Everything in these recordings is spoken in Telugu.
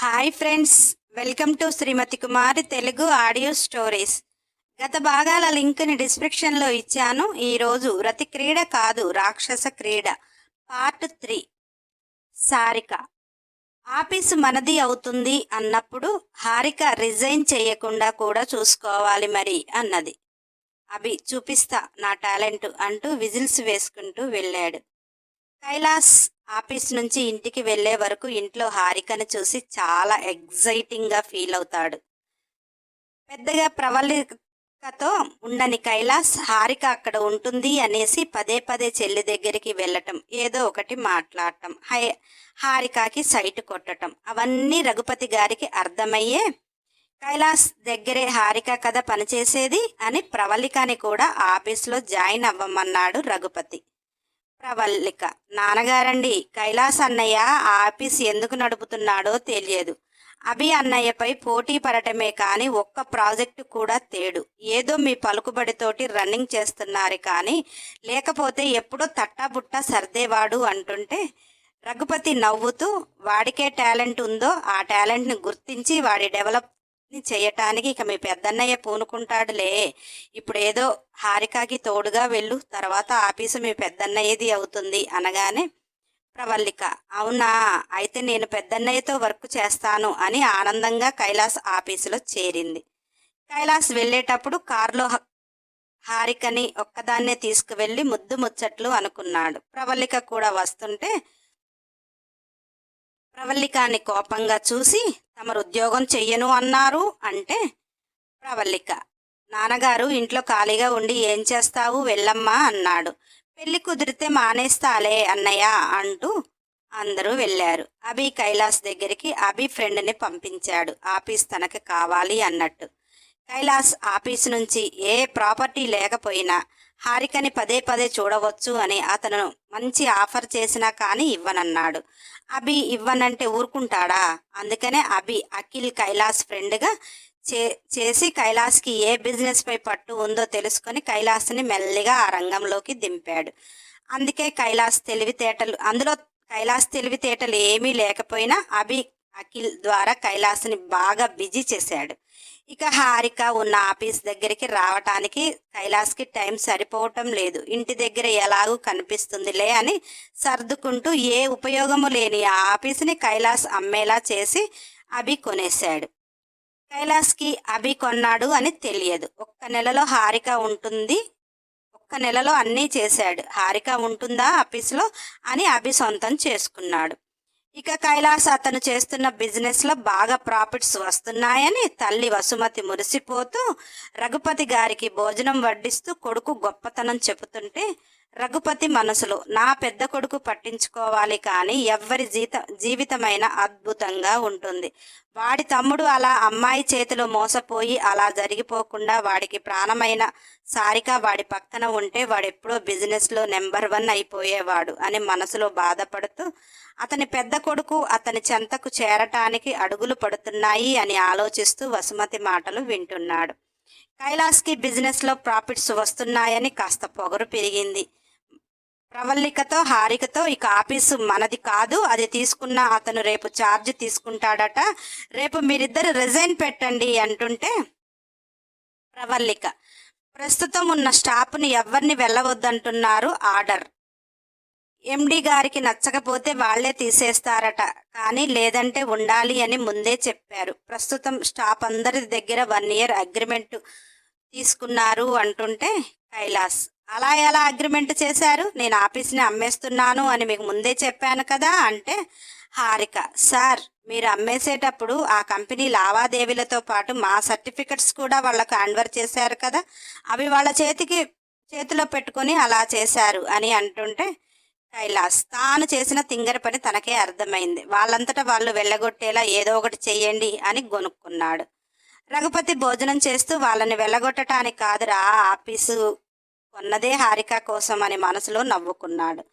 Hi friends welcome to Srimathi Kumari Telugu audio stories. గత భాగాల లింక్ని డిస్క్రిప్షన్లో ఇచ్చాను. ఈరోజు రతి క్రీడ కాదు రాక్షస క్రీడ. Part three. సారిక. ఆఫీసు మనది అవుతుంది అన్నప్పుడు హారిక రిజైన్ చేయకుండా కూడా చూసుకోవాలి మరి అన్నది. అభి చూపిస్తా నా టాలెంట్ అంటూ విజిల్స్ వేసుకుంటూ వెళ్ళాడు. కైలాస్ ఆఫీస్ నుంచి ఇంటికి వెళ్ళే వరకు ఇంట్లో హారికను చూసి చాలా ఎగ్జైటింగ్గా ఫీల్ అవుతాడు. పెద్దగా ప్రవళికతో ఉండని కైలాస్ హారిక అక్కడ ఉంటుంది అనేసి పదే పదే చెల్లి దగ్గరికి వెళ్ళటం ఏదో ఒకటి మాట్లాడటం హై హారికకి సైట్ కొట్టటం అవన్నీ రఘుపతి గారికి అర్థమయ్యే కైలాస్ దగ్గరే హారిక కథ పనిచేసేది అని ప్రవళికని కూడా ఆఫీస్లో జాయిన్ అవ్వమన్నాడు రఘుపతి. ప్రవల్లిక. నాన్నగారండి కైలాస్ అన్నయ్య ఆ ఆఫీస్ ఎందుకు నడుపుతున్నాడో తెలియదు. అభి అన్నయ్యపై పోటీ పడటమే కానీ ఒక్క ప్రాజెక్టు కూడా తేడు. ఏదో మీ పలుకుబడితోటి రన్నింగ్ చేస్తున్నారు కానీ లేకపోతే ఎప్పుడో తట్టాబుట్టా సర్దేవాడు అంటుంటే రఘుపతి నవ్వుతూ వాడికే టాలెంట్ ఉందో ఆ టాలెంట్ని గుర్తించి వాడి డెవలప్ చేయటానికి ఇక మీ పెద్దన్నయ్య పూనుకుంటాడులే. ఇప్పుడేదో హారికకి హారికాకి తోడుగా వెళ్ళు తర్వాత ఆఫీసు మీ పెద్దన్నయ్యది అవుతుంది అనగానే ప్రవల్లిక అవునా? అయితే నేను పెద్దన్నయ్యతో వర్క్ చేస్తాను అని ఆనందంగా కైలాస్ ఆఫీసులో చేరింది. కైలాస్ వెళ్ళేటప్పుడు కారులో హారికని ఒక్కదాన్నే తీసుకువెళ్ళి ముద్దు ముచ్చట్లు అనుకున్నాడు. ప్రవల్లిక కూడా వస్తుంటే ప్రవల్లికాని కోపంగా చూసి తమరు ఉద్యోగం చెయ్యను అన్నారు అంటే ప్రవల్లిక నాన్నగారు ఇంట్లో ఖాళీగా ఉండి ఏం చేస్తావు వెళ్ళమ్మా అన్నాడు. పెళ్ళి కుదిరితే మానేస్తాలే అన్నయ్య అంటూ అందరూ వెళ్ళారు. అభి కైలాస్ దగ్గరికి అభి ఫ్రెండ్ని పంపించాడు. ఆఫీస్ తనకు కావాలి అన్నట్టు. కైలాస్ ఆఫీస్ నుంచి ఏ ప్రాపర్టీ లేకపోయినా హారికని పదే పదే చూడవచ్చు అని అతను మంచి ఆఫర్ చేసినా కానీ ఇవ్వనన్నాడు. అభి ఇవ్వనంటే ఊరుకుంటాడా? అందుకనే అభి అఖిల్ కైలాస్ ఫ్రెండ్గా చే చేసి కైలాస్కి ఏ బిజినెస్పై పట్టు ఉందో తెలుసుకొని కైలాస్ని మెల్లిగా ఆ రంగంలోకి దింపాడు. అందుకే కైలాస్ తెలివితేటలు అందులో కైలాస్ తెలివితేటలు ఏమీ లేకపోయినా అభి అఖిల్ ద్వారా కైలాస్ని బాగా బిజీ చేశాడు. ఇక హారిక ఉన్న ఆఫీస్ దగ్గరికి రావటానికి కైలాస్కి టైం సరిపోవటం లేదు. ఇంటి దగ్గర ఎలాగూ కనిపిస్తుందిలే అని సర్దుకుంటూ ఏ ఉపయోగము లేని ఆ ఆఫీస్ని కైలాస్ అమ్మేలా చేసి అభి కొనేశాడు. కైలాస్కి అభి కొన్నాడు అని తెలియదు. ఒక్క నెలలో హారిక ఉంటుంది ఒక్క నెలలో అన్నీ చేశాడు. హారిక ఉంటుందా ఆఫీస్లో అని అభి సొంతం చేసుకున్నాడు. ఇక కైలాస్ అతను చేస్తున్న బిజినెస్లో బాగా ప్రాఫిట్స్ వస్తున్నాయని తల్లి వసుమతి మురిసిపోతూ రఘుపతి గారికి భోజనం వడ్డిస్తూ కొడుకు గొప్పతనం చెబుతుంటే రఘుపతి మనసులో నా పెద్ద కొడుకు పట్టించుకోవాలి కానీ ఎవ్వరి జీత జీవితమైన అద్భుతంగా ఉంటుంది. వాడి తమ్ముడు అలా అమ్మాయి చేతిలో మోసపోయి అలా జరిగిపోకుండా వాడికి ప్రాణమైన సారిక వాడి పక్కన ఉంటే వాడెప్పుడో బిజినెస్లో నెంబర్ వన్ అయిపోయేవాడు అని మనసులో బాధపడుతూ అతని పెద్ద కొడుకు అతని చెంతకు చేరటానికి అడుగులు పడుతున్నాయి అని ఆలోచిస్తూ వసుమతి మాటలు వింటున్నాడు. కైలాస్కి బిజినెస్లో ప్రాఫిట్స్ వస్తున్నాయని కాస్త పొగరు పెరిగింది. ప్రవల్లికతో హారికతో ఇక ఆఫీసు మనది కాదు. అది తీసుకున్న అతను రేపు ఛార్జ్ తీసుకుంటాడట. రేపు మీరిద్దరు రిజైన్ పెట్టండి అంటుంటే ప్రవల్లిక ప్రస్తుతం ఉన్న స్టాఫ్ని ఎవరిని వెళ్ళవద్దంటున్నారు ఆర్డర్. ఎండి గారికి నచ్చకపోతే వాళ్ళే తీసేస్తారట. కానీ లేదంటే ఉండాలి అని ముందే చెప్పారు. ప్రస్తుతం స్టాఫ్ అందరి దగ్గర వన్ ఇయర్ అగ్రిమెంట్ తీసుకున్నారు అంటుంటే కైలాస్. అలా ఎలా అగ్రిమెంట్ చేశారు? నేను ఆఫీస్ని అమ్మేస్తున్నాను అని మీకు ముందే చెప్పాను కదా అంటే హారిక సార్ మీరు అమ్మేసేటప్పుడు ఆ కంపెనీ లావాదేవీలతో పాటు మా సర్టిఫికెట్స్ కూడా వాళ్ళకు హ్యాండ్వర్ చేశారు కదా అవి వాళ్ళ చేతికి చేతిలో పెట్టుకొని అలా చేశారు అని అంటుంటే కైలాస్ తాను చేసిన తింగర పని తనకే అర్థమైంది. వాళ్ళంతటా వాళ్ళు వెళ్ళగొట్టేలా ఏదో ఒకటి చెయ్యండి అని గొనుక్కున్నాడు. రఘుపతి భోజనం చేస్తూ వాళ్ళని వెళ్ళగొట్టడానికి కాదురా ఆ ఆఫీసు కొన్నదే హారిక కోసం అని మనసులో నవ్వుకున్నాడు.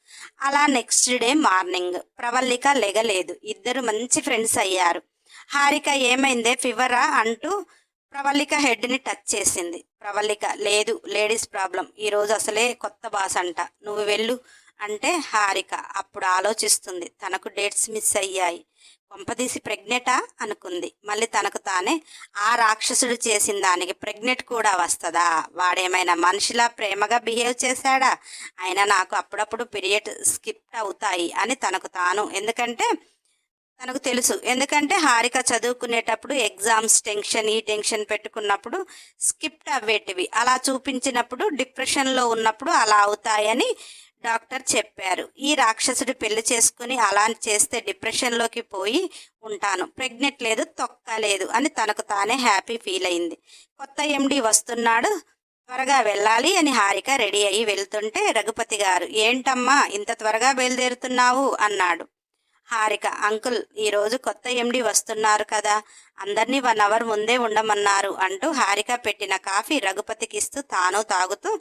అలా నెక్స్ట్ డే మార్నింగ్ ప్రవల్లిక లెగలేదు. ఇద్దరు మంచి ఫ్రెండ్స్ అయ్యారు. హారిక ఏమైందే ఫీవరా అంటూ ప్రవల్లిక హెడ్ని టచ్ చేసింది. ప్రవల్లిక లేదు లేడీస్ ప్రాబ్లం. ఈరోజు అసలే కొత్త బాస్ అంట. నువ్వు వెళ్ళు అంటే హారిక అప్పుడు ఆలోచిస్తుంది. తనకు డేట్స్ మిస్ అయ్యాయి. కొంపదీసి ప్రెగ్నెటా అనుకుంది. మళ్ళీ తనకు తానే ఆ రాక్షసుడు చేసిన దానికి ప్రెగ్నెంట్ కూడా వస్తుందా? వాడేమైనా మనిషిలా ప్రేమగా బిహేవ్ చేశాడా? అయినా నాకు అప్పుడప్పుడు పీరియడ్ స్కిప్ అవుతాయి అని తనకు తాను. ఎందుకంటే తనకు తెలుసు. ఎందుకంటే హారిక చదువుకునేటప్పుడు ఎగ్జామ్స్ టెన్షన్ ఈ టెన్షన్ పెట్టుకున్నప్పుడు స్కిప్ట్ అవ్వేటివి. అలా చూపించినప్పుడు డిప్రెషన్లో ఉన్నప్పుడు అలా అవుతాయని డాక్టర్ చెప్పారు. ఈ రాక్షసుడు పెళ్ళి చేసుకుని అలా చేస్తే డిప్రెషన్లోకి పోయి ఉంటాను. ప్రెగ్నెంట్ లేదు తొక్క లేదు అని తనకు తానే హ్యాపీ ఫీల్ అయింది. కొత్త ఎండి వస్తున్నాడు త్వరగా వెళ్ళాలి అని హారిక రెడీ అయ్యి వెళ్తుంటే రఘుపతి గారు ఏంటమ్మా ఇంత త్వరగా బయలుదేరుతున్నావు? అన్నాడు. హారిక అంకుల్ ఈరోజు కొత్త ఎండి వస్తున్నారు కదా అందరినీ వన్ అవర్ ముందే ఉండమన్నారు అంటూ హారిక పెట్టిన కాఫీ రఘుపతికి ఇస్తూ తాను తాగుతూ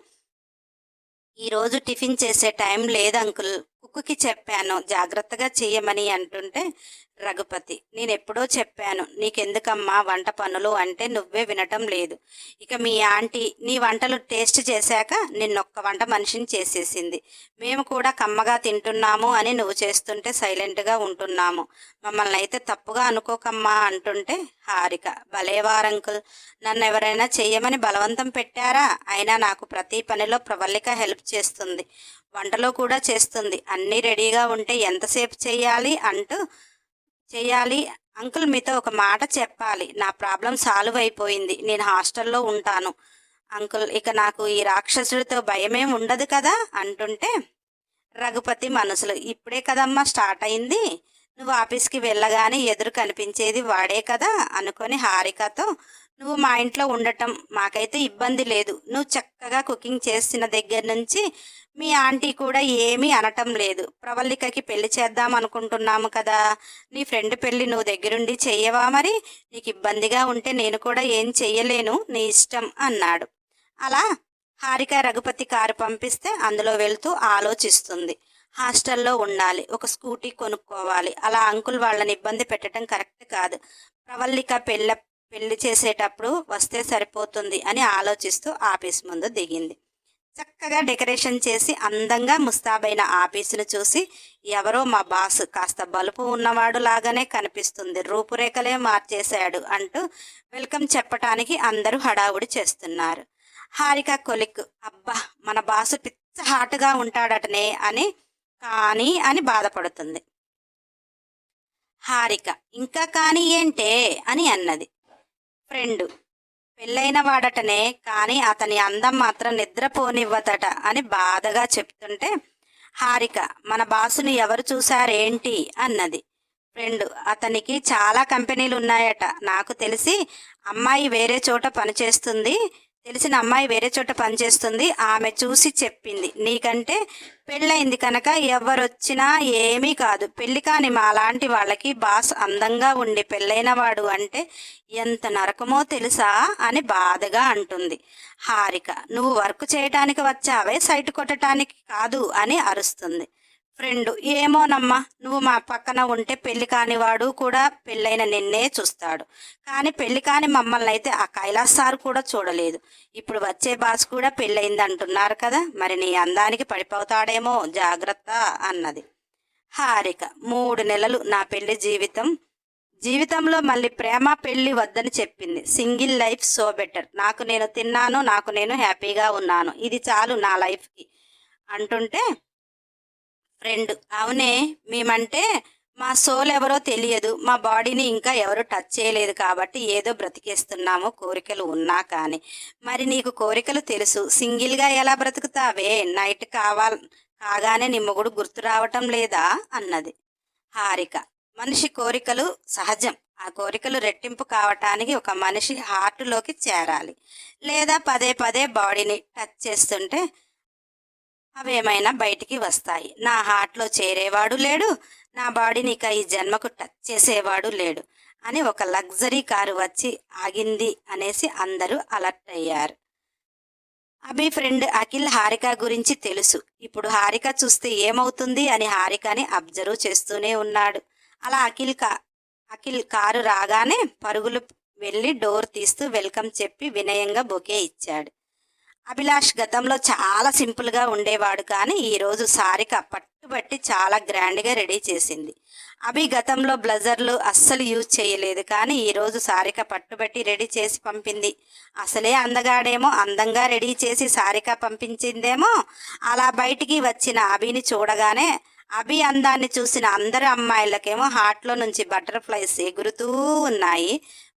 ఈరోజు టిఫిన్ చేసే టైం లేదు అంకుల్. కుక్కుకి చెప్పాను జాగ్రత్తగా చేయమని అంటుంటే రఘుపతి నేను ఎప్పుడో చెప్పాను నీకెందుకమ్మా వంట పనులు అంటే నువ్వే వినటం లేదు. ఇక మీ ఆంటీ నీ వంటలు టేస్ట్ చేశాక నిన్నొక్క వంట మనిషిని చేసేసింది. మేము కూడా కమ్మగా తింటున్నాము అని నువ్వు చేస్తుంటే సైలెంట్గా ఉంటున్నాము. మమ్మల్ని అయితే తప్పుగా అనుకోకమ్మా అంటుంటే హారిక భలేవారంకుల్ నన్ను ఎవరైనా చెయ్యమని బలవంతం పెట్టారా? అయినా నాకు ప్రతి పనిలో ప్రవల్లిక హెల్ప్ చేస్తుంది. వంటలో కూడా చేస్తుంది. అన్నీ రెడీగా ఉంటే ఎంతసేపు చేయాలి అంటూ చేయాలి. అంకుల్ మీతో ఒక మాట చెప్పాలి. నా ప్రాబ్లం సాల్వ్ అయిపోయింది. నేను హాస్టల్లో ఉంటాను. అంకుల్ ఇక నాకు ఈ రాక్షసుడితో భయమేం ఉండదు కదా అంటుంటే రఘుపతి మనసులు ఇప్పుడే కదమ్మా స్టార్ట్ అయింది. నువ్వు ఆఫీస్కి వెళ్ళగానే ఎదురు కనిపించేది వాడే కదా అనుకొని హారికతో నువ్వు మా ఇంట్లో ఉండటం మాకైతే ఇబ్బంది లేదు. నువ్వు చక్కగా కుకింగ్ చేసిన దగ్గర నుంచి మీ ఆంటీ కూడా ఏమీ అనటం లేదు. ప్రవల్లికకి పెళ్ళి చేద్దాం అనుకుంటున్నాము కదా. నీ ఫ్రెండ్ పెళ్ళి నువ్వు దగ్గరుండి చెయ్యవా మరి? నీకు ఇబ్బందిగా ఉంటే నేను కూడా ఏం చెయ్యలేను నీ ఇష్టం అన్నాడు. అలా హారిక రఘుపతి కారు పంపిస్తే అందులో వెళ్తూ ఆలోచిస్తుంది. హాస్టల్లో ఉండాలి ఒక స్కూటీ కొనుక్కోవాలి. అలా అంకుల్ వాళ్ళని ఇబ్బంది పెట్టడం కరెక్ట్ కాదు. ప్రవల్లిక పెళ్ళ పెళ్ళి చేసేటప్పుడు వస్తే సరిపోతుంది అని ఆలోచిస్తూ ఆఫీస్ ముందు దిగింది. చక్కగా డెకరేషన్ చేసి అందంగా ముస్తాబైన ఆఫీసును చూసి ఎవరో మా బాస్ కాస్త బలుపు ఉన్నవాడు లాగానే కనిపిస్తుంది రూపురేఖలే మార్చేశాడు అంటూ వెల్కమ్ చెప్పటానికి అందరూ హడావుడి చేస్తున్నారు. హారిక కొలిక్ అబ్బా మన బాసు పిచ్చ హాటుగా ఉంటాడటనే అని కానీ అని బాధపడుతుంది. హారిక ఇంకా కానీ ఏంటే అని అన్నది. ఫ్రెండ్. పెళ్ళైన వాడటనే కానీ అతని అందం మాత్రం నిద్రపోనివ్వదట అని బాధగా చెప్తుంటే హారిక మన బాసుని ఎవరు చూశారేంటి? అన్నది. ఫ్రెండ్ అతనికి చాలా కంపెనీలు ఉన్నాయట నాకు తెలిసి అమ్మాయి వేరే చోట పనిచేస్తుంది. తెలిసిన అమ్మాయి వేరే చోట పనిచేస్తుంది. ఆమె చూసి చెప్పింది. నీకంటే పెళ్ళయింది కనుక ఎవరొచ్చినా ఏమీ కాదు. పెళ్ళి కాని మా లాంటి వాళ్ళకి బాస్ అందంగా ఉండి పెళ్ళైన వాడు అంటే ఎంత నరకమో తెలుసా అని బాధగా అంటుంది. హారిక నువ్వు వర్క్ చేయటానికి వచ్చావే సైట్ కొట్టడానికి కాదు అని అరుస్తుంది. ఫ్రెండ్ ఏమోనమ్మా నువ్వు మా పక్కన ఉంటే పెళ్ళి కాని వాడు కూడా పెళ్ళైన నిన్నే చూస్తాడు. కానీ పెళ్ళి కాని మమ్మల్ని అయితే ఆ కైలాస్ సార్ కూడా చూడలేదు. ఇప్పుడు వచ్చే బాస్ కూడా పెళ్ళయింది అంటున్నారు కదా మరి నీ అందానికి పడిపోతాడేమో జాగ్రత్త అన్నది. హారిక మూడు నెలలు నా పెళ్ళి జీవితం. జీవితంలో మళ్ళీ ప్రేమ పెళ్ళి వద్దని చెప్పింది. Single life so better. నాకు నేను తిన్నాను నాకు నేను హ్యాపీగా ఉన్నాను. ఇది చాలు నా లైఫ్కి. అంటుంటే ఫ్రెండ్ అవునే మేమంటే మా సోల్ ఎవరో తెలియదు. మా బాడీని ఇంకా ఎవరు టచ్ చేయలేదు కాబట్టి ఏదో బ్రతికేస్తున్నాము కోరికలు ఉన్నా కానీ. మరి నీకు కోరికలు తెలుసు. సింగిల్గా ఎలా బ్రతుకుతావే? నైట్ కావాల కాగానే నీ మొగుడు గుర్తు రావటం లేదా? అన్నది హారిక. మనిషి కోరికలు సహజం. ఆ కోరికలు రెట్టింపు కావటానికి ఒక మనిషి హార్ట్లోకి చేరాలి. లేదా పదే పదే బాడీని టచ్ చేస్తుంటే అవేమైనా బయటికి వస్తాయి. నా హార్ట్లో చేరేవాడు లేడు నా బాడీని ఇక ఈ జన్మకు టచ్ చేసేవాడు లేడు అని ఒక లగ్జరీ కారు వచ్చి ఆగింది అనేసి అందరూ అలర్ట్ అయ్యారు. అభి ఫ్రెండ్ అఖిల్ హారిక గురించి తెలుసు. ఇప్పుడు హారిక చూస్తే ఏమవుతుంది అని హారికని అబ్జర్వ్ చేస్తూనే ఉన్నాడు. అలా అఖిల్ కా అఖిల్ కారు రాగానే పరుగులు వెళ్ళి డోర్ తీస్తూ వెల్కమ్ చెప్పి వినయంగా బొకే ఇచ్చాడు. అభిలాష్ గతంలో చాలా సింపుల్గా ఉండేవాడు కానీ ఈరోజు సారిక పట్టుబట్టి చాలా గ్రాండ్గా రెడీ చేసింది. అభి గతంలో బ్లజర్లు అస్సలు యూజ్ చేయలేదు కానీ ఈరోజు సారిక పట్టుబట్టి రెడీ చేసి పంపింది. అసలే అందగాడేమో అందంగా రెడీ చేసి సారిక పంపించిందేమో. అలా బయటికి వచ్చిన అభిని చూడగానే అభి అందాన్ని చూసిన అందరి అమ్మాయిలకేమో హార్ట్లో నుంచి బటర్ఫ్లైస్ ఎగురుతూ ఉన్నాయి.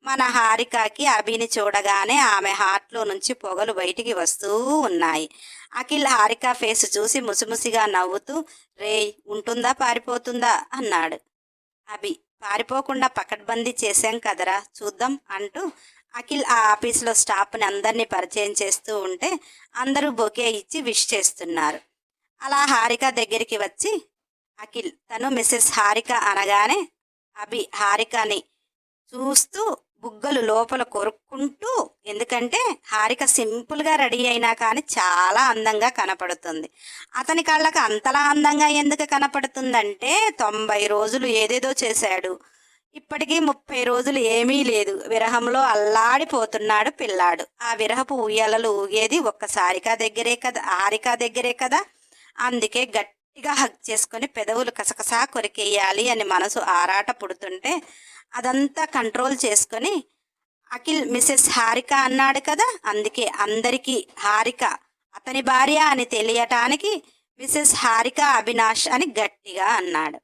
మన హారికకి అభిని చూడగానే ఆమె హార్ట్లో నుంచి పొగలు బయటికి వస్తూ ఉన్నాయి. అఖిల్ హారిక ఫేస్ చూసి ముసిముసిగా నవ్వుతూ రేయ్ ఉంటుందా? పారిపోతుందా? అన్నాడు. అభి పారిపోకుండా పకడ్బందీ చేశాం కదరా చూద్దాం అంటూ అఖిల్ ఆ ఆఫీస్లో స్టాఫ్ని అందరినీ పరిచయం చేస్తూ ఉంటే అందరూ బొకే ఇచ్చి విష్ చేస్తున్నారు. అలా హారిక దగ్గరికి వచ్చి అఖిల్ తను మిస్సెస్ హారిక అనగానే అభి హారికని చూస్తూ బుగ్గలు లోపల కొరుక్కుంటూ ఎందుకంటే హారిక సింపుల్గా రెడీ అయినా కానీ చాలా అందంగా కనపడుతుంది. అతని కళ్ళకు అంతలా అందంగా ఎందుకు కనపడుతుందంటే తొంభై రోజులు ఏదేదో చేశాడు. ఇప్పటికీ ముప్పై రోజులు ఏమీ లేదు. విరహంలో అల్లాడిపోతున్నాడు పిల్లాడు. ఆ విరహపు ఉయ్యాలలు ఊగేది ఒక్కసారికా దగ్గరే కదా హారిక దగ్గరే కదా. అందుకే గట్టిగా హక్ చేసుకొని పెదవులు కసకసా కొరికేయాలి అని మనసు ఆరాట పుడుతుంటే అదంతా కంట్రోల్ చేసుకొని అఖిల్ మిసెస్ హారిక అన్నాడు కదా అందుకే అందరికీ హారిక అతని భార్య అని తెలియటానికి మిసెస్ హారిక అవినాష్ అని గట్టిగా అన్నాడు.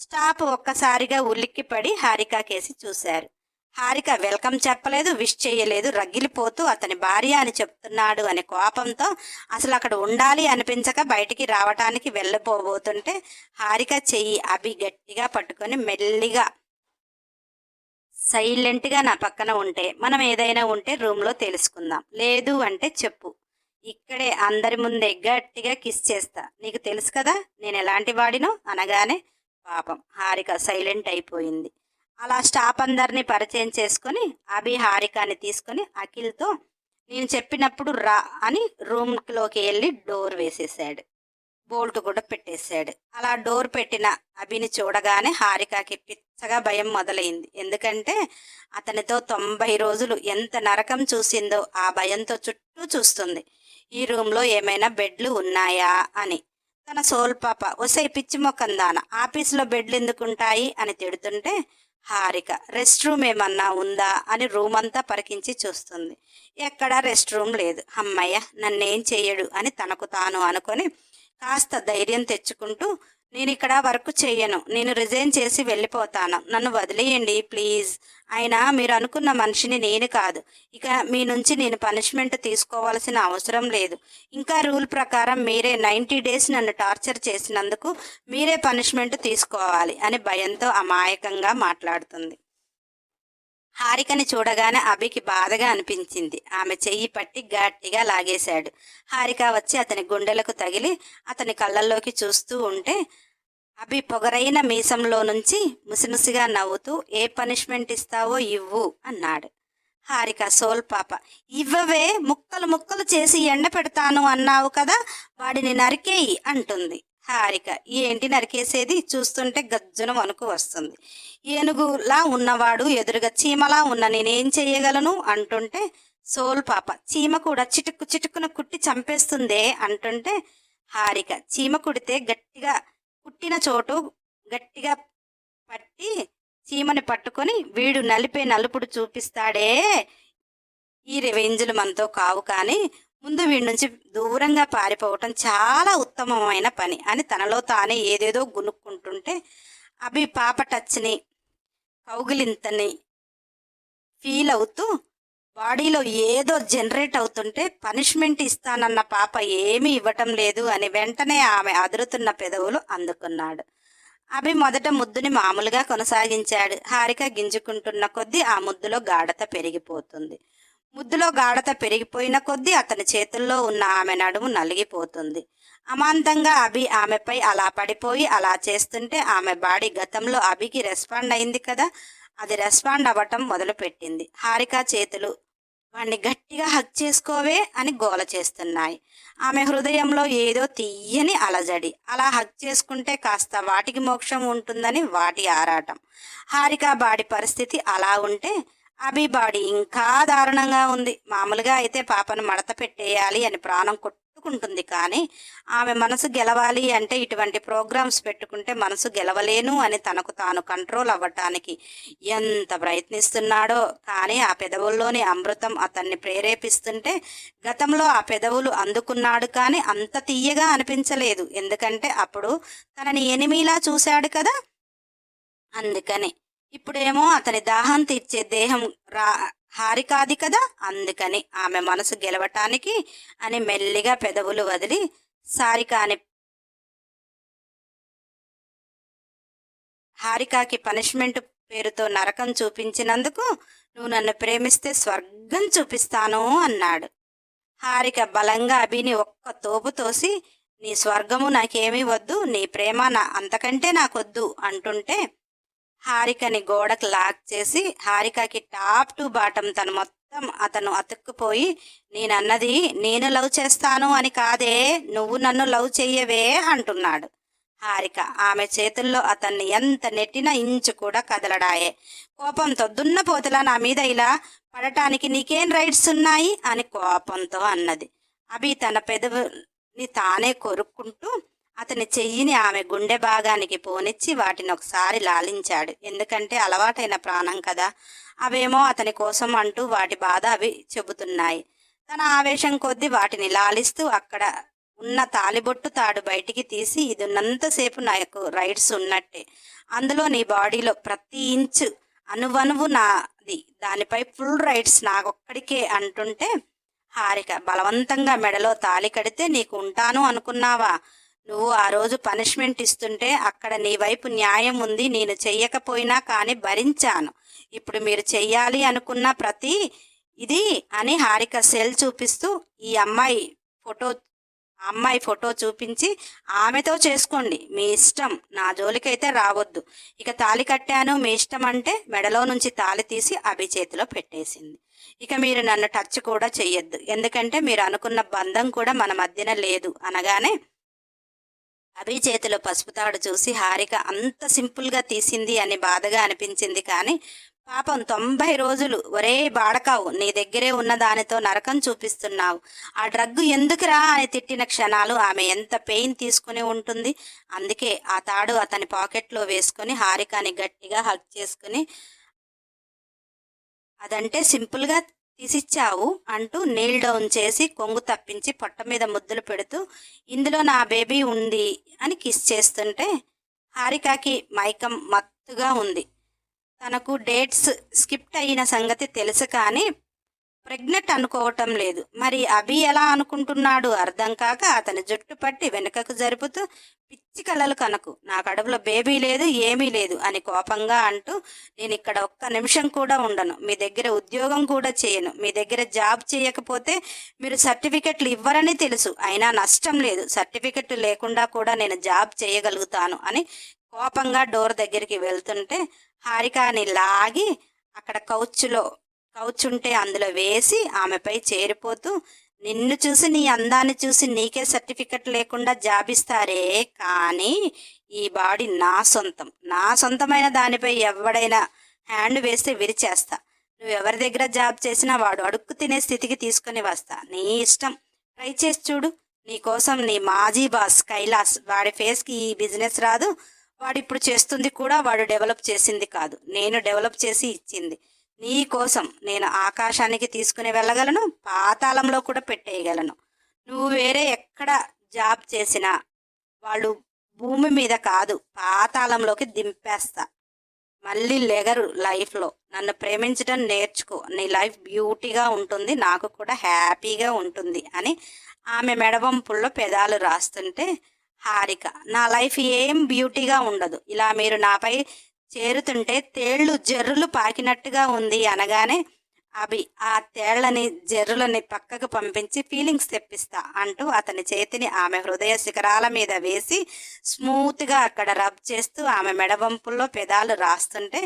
స్టాఫ్ ఒక్కసారిగా ఉలిక్కిపడి హారిక కేసి చూశారు. హారిక వెల్కమ్ చెప్పలేదు విష్ చేయలేదు రగిలిపోతూ అతని భార్య అని చెప్తున్నాడు అనే కోపంతో అసలు అక్కడ ఉండాలి అనిపించక బయటికి రావటానికి వెళ్ళిపోబోతుంటే హారిక చెయ్యి అభి గట్టిగా పట్టుకొని మెల్లిగా సైలెంట్గా నా పక్కన ఉంటే మనం ఏదైనా ఉంటే రూమ్లో తెలుసుకుందాం. లేదు అంటే చెప్పు. ఇక్కడే అందరి ముందే గట్టిగా కిస్ చేస్తా. నీకు తెలుసు కదా నేను ఎలాంటి వాడినో? అనగానే పాపం హారిక సైలెంట్ అయిపోయింది. అలా స్టాఫ్ అందరినీ పరిచయం చేసుకొని అభి హారికాని తీసుకొని అఖిల్తో నేను చెప్పినప్పుడు రా అని రూమ్లోకి వెళ్ళి డోర్ వేసేసాడు. బోల్ట్ కూడా పెట్టేశాడు. అలా డోర్ పెట్టిన అభిని చూడగానే హారికకి పిచ్చగా భయం మొదలైంది. ఎందుకంటే అతనితో తొంభై రోజులు ఎంత నరకం చూసిందో ఆ భయంతో చుట్టూ చూస్తుంది. ఈ రూమ్లో ఏమైనా బెడ్లు ఉన్నాయా అని. తన సోల్ పాప ఒసై పిచ్చి మొక్కందాన ఆఫీస్లో బెడ్లు ఎందుకుంటాయి? అని తిడుతుంటే హారిక రెస్ట్ రూమ్ ఏమన్నా ఉందా? అని రూమ్ అంతా పరికించి చూస్తుంది. ఎక్కడా రెస్ట్ రూమ్ లేదు. అమ్మయ్య నన్నేం చేయడు అని తనకు తాను అనుకొని కాస్త ధైర్యం తెచ్చుకుంటూ నేను ఇక్కడ వర్క్ చెయ్యను. నేను రిజైన్ చేసి వెళ్ళిపోతాను. నన్ను వదిలేయండి ప్లీజ్. అయినా మీరు అనుకున్న మనిషిని నేను కాదు. ఇక మీ నుంచి నేను పనిష్మెంట్ తీసుకోవాల్సిన అవసరం లేదు. ఇంకా రూల్ ప్రకారం మీరే నైంటీ డేస్ నన్ను టార్చర్ చేసినందుకు మీరే పనిష్మెంట్ తీసుకోవాలి అని భయంతో అమాయకంగా మాట్లాడుతుంది. హారికని చూడగానే అభికి బాధగా అనిపించింది. ఆమె చెయ్యి పట్టి గట్టిగా లాగేశాడు. హారిక వచ్చి అతని గుండెలకు తగిలి అతని కళ్ళల్లోకి చూస్తూ ఉంటే అభి పొగరైన మీసంలో నుంచి ముసిముసిగా నవ్వుతూ ఏ పనిష్మెంట్ ఇస్తావో ఇవ్వు అన్నాడు. హారిక సోల్ పాప ఇవ్వవే ముక్కలు ముక్కలు చేసి ఎండ పెడతాను అన్నావు కదా వాడిని నరికేయి అంటుంది. హారిక. ఏంటి నరికేసేది చూస్తుంటే గజ్జున వణుకు వస్తుంది. ఏనుగులా ఉన్నవాడు ఎదురుగా చీమలా ఉన్న నేనేం చేయగలను? అంటుంటే సోల్ పాప. చీమ కూడా చిటుక్కు చిటుక్కున కుట్టి చంపేస్తుందే? అంటుంటే హారిక. చీమ కుడితే గట్టిగా కుట్టిన చోటు గట్టిగా పట్టి చీమని పట్టుకొని వీడు నలిపే నలుపుడు చూపిస్తాడే? ఈ రివెంజులు మనతో కావు కానీ ముందు వీడి నుంచి దూరంగా పారిపోవటం చాలా ఉత్తమమైన పని అని తనలో తానే ఏదేదో గునుక్కుంటుంటే అభి పాప టచ్ని కౌగిలింతని ఫీల్ అవుతూ బాడీలో ఏదో జనరేట్ అవుతుంటే పనిష్మెంట్ ఇస్తానన్న పాప ఏమీ ఇవ్వటం లేదు అని వెంటనే ఆమె అదురుతున్న పెదవులు అందుకున్నాడు. అభి మొదట ముద్దుని మామూలుగా కొనసాగించాడు. హారిక గింజుకుంటున్న కొద్దీ ఆ ముద్దులో గాఢత పెరిగిపోతుంది. ముద్దులో గాఢత పెరిగిపోయిన కొద్దీ అతని చేతుల్లో ఉన్న ఆమె నడుము నలిగిపోతుంది. అమాంతంగా అభి ఆమెపై అలా పడిపోయి అలా చేస్తుంటే ఆమె బాడీ గతంలో అభికి రెస్పాండ్ అయింది కదా అది రెస్పాండ్ అవ్వటం మొదలుపెట్టింది. హారిక చేతులు వాణ్ణి గట్టిగా హక్ చేసుకోవే అని గోల చేస్తున్నాయి. ఆమె హృదయంలో ఏదో తీయని అలజడి. అలా హక్ చేసుకుంటే కాస్త వాటికి మోక్షం ఉంటుందని వాటి ఆరాటం. హారిక బాడి పరిస్థితి అలా ఉంటే అభి బాడీ ఇంకా దారుణంగా ఉంది. మామూలుగా అయితే పాపను మడత పెట్టేయాలి అని ప్రాణం కొట్టుకుంటుంది కానీ ఆమె మనసు గెలవాలి అంటే ఇటువంటి ప్రోగ్రామ్స్ పెట్టుకుంటే మనసు గెలవలేను అని తనకు తాను కంట్రోల్ అవ్వటానికి ఎంత ప్రయత్నిస్తున్నాడో. కానీ ఆ పెదవుల్లోని అమృతం అతన్ని ప్రేరేపిస్తుంటే గతంలో ఆ పెదవులు అందుకున్నాడు కానీ అంత తీయగా అనిపించలేదు. ఎందుకంటే అప్పుడు తనని ఎనిమిలా చూశాడు కదా. అందుకని ఇప్పుడేమో అతని దాహం తీర్చే దేహం రా హారికాది కదా? అందుకని ఆమె మనసు గెలవటానికి అని మెల్లిగా పెదవులు వదిలి సారికాని హారికాకి పనిష్మెంట్ పేరుతో నరకం చూపించినందుకు నువ్వు నన్ను ప్రేమిస్తే స్వర్గం చూపిస్తాను అన్నాడు. హారిక బలంగా అభిని ఒక్క తోపు తోసి నీ స్వర్గము నాకేమీ వద్దు నీ ప్రేమ నా అంతకంటే నాకొద్దు అంటుంటే హారికని గోడకు లాక్ చేసి హారికకి టాప్ టు బాటం తను మొత్తం అతను అతుక్కుపోయి నేనన్నది నేను లవ్ చేస్తాను అని కాదే నువ్వు నన్ను లవ్ చెయ్యవే అంటున్నాడు. హారిక ఆమె చేతుల్లో అతన్ని ఎంత నెట్టిన ఇంచు కూడా కదలడాయే. కోపంతో దున్నపోతులా నా మీద ఇలా పడటానికి నీకేం రైట్స్ ఉన్నాయి? అని కోపంతో అన్నది. అభి తన పెదవుని తానే కొరుక్కుంటూ అతని చెయ్యిని ఆమె గుండె భాగానికి పోనిచ్చి వాటిని ఒకసారి లాలించాడు. ఎందుకంటే అలవాటైన ప్రాణం కదా. అవేమో అతని కోసం అంటూ వాటి బాధ అవి చెబుతున్నాయి. తన ఆవేశం కొద్దీ వాటిని లాలిస్తూ అక్కడ ఉన్న తాలిబొట్టు తాడు బయటికి తీసి ఇది ఉన్నంతసేపు నాకు రైడ్స్ ఉన్నట్టే. అందులో నీ బాడీలో ప్రతి ఇంచు అనువనువు నాది. దానిపై ఫుల్ రైడ్స్ నాకొక్కడికే అంటుంటే హారిక బలవంతంగా మెడలో తాలి కడితే నీకు ఉంటాను అనుకున్నావా? నువ్వు ఆ రోజు పనిష్మెంట్ ఇస్తుంటే అక్కడ నీ వైపు న్యాయం ఉంది నేను చెయ్యకపోయినా కానీ భరించాను. ఇప్పుడు మీరు చెయ్యాలి అనుకున్న ప్రతి ఇది అని హారిక సెల్ చూపిస్తూ ఈ అమ్మాయి ఫోటో అమ్మాయి ఫోటో చూపించి ఆమెతో చేసుకోండి. మీ ఇష్టం. నా జోలికైతే రావద్దు. ఇక తాలి కట్టాను. మీ ఇష్టం అంటే మెడలో నుంచి తాలి తీసి అభి చేతిలో పెట్టేసింది. ఇక మీరు నన్ను టచ్ కూడా చెయ్యొద్దు. ఎందుకంటే మీరు అనుకున్న బంధం కూడా మన మధ్యన లేదు అనగానే అభి చేతిలో పసుపు తాడు చూసి హారిక అంత సింపుల్గా తీసింది అని బాధగా అనిపించింది కానీ పాపం తొంభై రోజులు ఒరే బాడకావు నీ దగ్గరే ఉన్న దానితో నరకం చూపిస్తున్నావు. ఆ డ్రగ్ ఎందుకురా అని తిట్టిన క్షణాలు ఆమె ఎంత పెయిన్ తీసుకుని ఉంటుంది. అందుకే ఆ తాడు అతని పాకెట్లో వేసుకుని హారికాని గట్టిగా హక్ చేసుకుని అదంటే సింపుల్గా తీసిచ్చావు అంటూ నీల్ డౌన్ చేసి కొంగు తప్పించి పొట్ట మీద ముద్దులు పెడుతూ ఇందులో నా బేబీ ఉంది అని కిస్ చేస్తుంటే హారికాకి మైకం మత్తుగా ఉంది. తనకు డేట్స్ స్కిప్ట్ అయిన సంగతి తెలుసు కానీ ప్రెగ్నెంట్ అనుకోవటం లేదు. మరి అభి ఎలా అనుకుంటున్నాడు అర్థం కాక అతని జుట్టు పట్టి వెనుకకు జరుపుతూ పిచ్చి కలలు కనకు. నా కడుపులో బేబీ లేదు ఏమీ లేదు అని కోపంగా అంటూ నేను ఇక్కడ ఒక్క నిమిషం కూడా ఉండను. మీ దగ్గర ఉద్యోగం కూడా చేయను. మీ దగ్గర జాబ్ చేయకపోతే మీరు సర్టిఫికెట్లు ఇవ్వరని తెలుసు. అయినా నష్టం లేదు. సర్టిఫికెట్ లేకుండా కూడా నేను జాబ్ చేయగలుగుతాను అని కోపంగా డోర్ దగ్గరికి వెళ్తుంటే హారికాని లాగి అక్కడ కౌచ్లో కౌచుంటే ఉంటే అందులో వేసి ఆమెపై చేరిపోతూ నిన్ను చూసి నీ అందాన్ని చూసి నీకే సర్టిఫికెట్ లేకుండా జాబ్ ఇస్తారే కానీ ఈ బాడీ నా సొంతం. నా సొంతమైన దానిపై ఎవడైనా హ్యాండ్ వేస్తే విరిచేస్తా. నువ్వు ఎవరి దగ్గర జాబ్ చేసినా వాడు అడుక్కు తినే స్థితికి తీసుకుని వస్తా. నీ ఇష్టం. ట్రై చేసి చూడు. నీ కోసం నీ మాజీ బాస్ కైలాస్ వాడి ఫేస్కి ఈ బిజినెస్ రాదు. వాడు ఇప్పుడు చేస్తుంది కూడా వాడు డెవలప్ చేసింది కాదు. నేను డెవలప్ చేసి ఇచ్చింది. నీ కోసం నేను ఆకాశానికి తీసుకుని వెళ్ళగలను పాతాళంలో కూడా పెట్టేయగలను. నువ్వు వేరే ఎక్కడ జాబ్ చేసినా వాళ్ళు భూమి మీద కాదు పాతాళంలోకి దింపేస్తా. మళ్ళీ లెగరు లైఫ్లో. నన్ను ప్రేమించడం నేర్చుకో. నీ లైఫ్ బ్యూటీగా ఉంటుంది నాకు కూడా హ్యాపీగా ఉంటుంది అని ఆమె మెడవంపుల్లో పెదాలు రాస్తుంటే హారిక నా లైఫ్ ఏం బ్యూటీగా ఉండదు. ఇలా మీరు నాపై చేరుతుంటే తేళ్ళు జర్రులు పాకినట్టుగా ఉంది అనగానే అభి ఆ తేళ్ళని జర్రులని పక్కకు పంపించి ఫీలింగ్స్ తెప్పిస్తా అంటూ అతని చేతిని ఆమె హృదయ శిఖరాల మీద వేసి స్మూత్గా అక్కడ రబ్ చేస్తూ ఆమె మెడవంపుల్లో పెదాలు రాస్తుంటే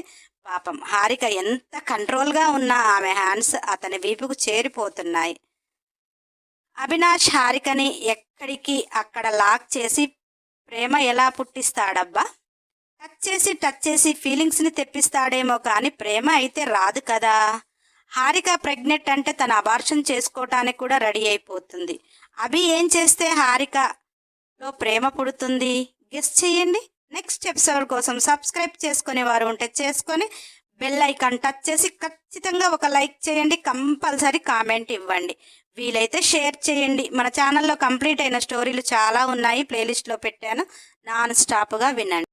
పాపం హారిక ఎంత కంట్రోల్గా ఉన్నా ఆమె హ్యాండ్స్ అతని వీపుకు చేరిపోతున్నాయి. అవినాష్ హారికని ఎక్కడికి అక్కడ లాక్ చేసి ప్రేమ ఎలా పుట్టిస్తాడబ్బా? టచ్ చేసి టచ్ చేసి ఫీలింగ్స్ని తెప్పిస్తాడేమో కానీ ప్రేమ అయితే రాదు కదా. హారిక ప్రెగ్నెంట్ అంటే తన అబార్షన్ చేసుకోవటానికి కూడా రెడీ అయిపోతుంది. అభి ఏం చేస్తే హారికలో ప్రేమ పుడుతుంది? గెస్ చేయండి. నెక్స్ట్ ఎపిసోడ్ కోసం సబ్స్క్రైబ్ చేసుకునే వారు ఉంటే చేసుకొని బెల్ ఐకాన్ టచ్ చేసి ఖచ్చితంగా ఒక లైక్ చేయండి. కంపల్సరీ కామెంట్ ఇవ్వండి. వీలైతే షేర్ చేయండి. మన ఛానల్లో కంప్లీట్ అయిన స్టోరీలు చాలా ఉన్నాయి. ప్లేలిస్ట్లో పెట్టాను. నాన్ స్టాప్గా వినండి.